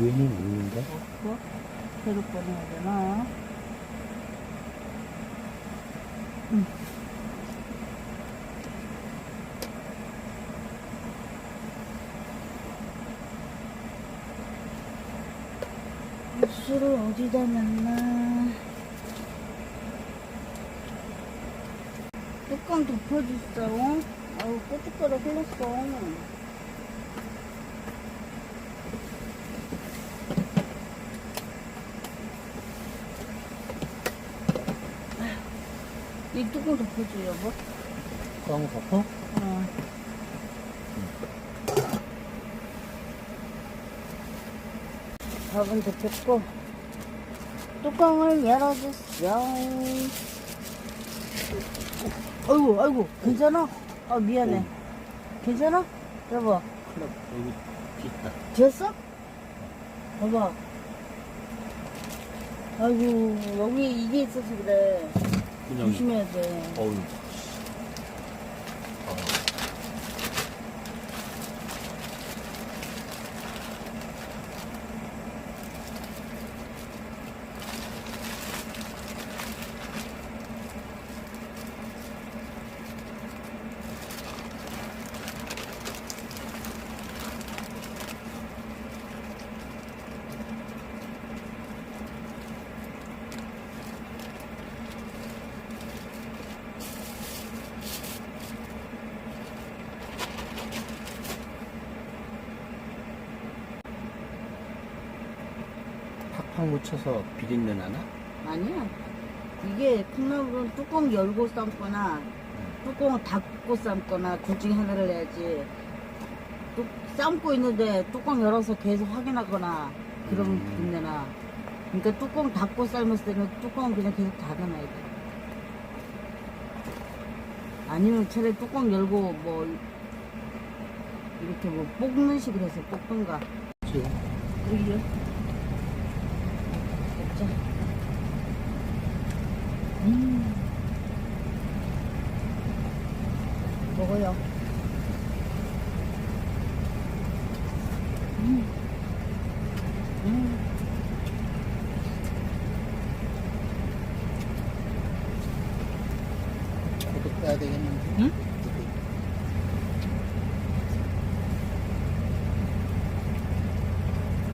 위에는 없는데? 없어? 새로 꺼내야 되나? 응. 술을 어디다 놨나? 뚜껑 덮어줬어. 아우, 고춧가루 흘렀어. 이 뚜껑 덮어줘, 여보. 꽝 덮어? 어. 밥은 덮였고, 뚜껑을 열어줬어. 아이고, 아이고, 괜찮아? 아, 미안해. 괜찮아? 여보, 여기 있다. 됐어? 봐봐. 아이고, 여기 이게 있어서 그래. 조심해야 돼. 어우. 팍팍 묻혀서 비린내 나나? 아니야. 이게 콩나물은 뚜껑 열고 삶거나 뚜껑을 닫고 삶거나 둘 중에 하나를 해야지. 뚜, 삶고 있는데 뚜껑 열어서 계속 확인하거나 그러면 음. 빛내나. 그러니까 뚜껑 닫고 삶았을 때는 뚜껑은 그냥 계속 닫아놔야 돼. 아니면 차라리 뚜껑 열고 뭐 이렇게 뭐 볶는 식으로 해서 볶던가. 그치? 그러게 요. 먹자. 음. 먹어요. 음. 음. 고독 빼야 되겠는데? 응?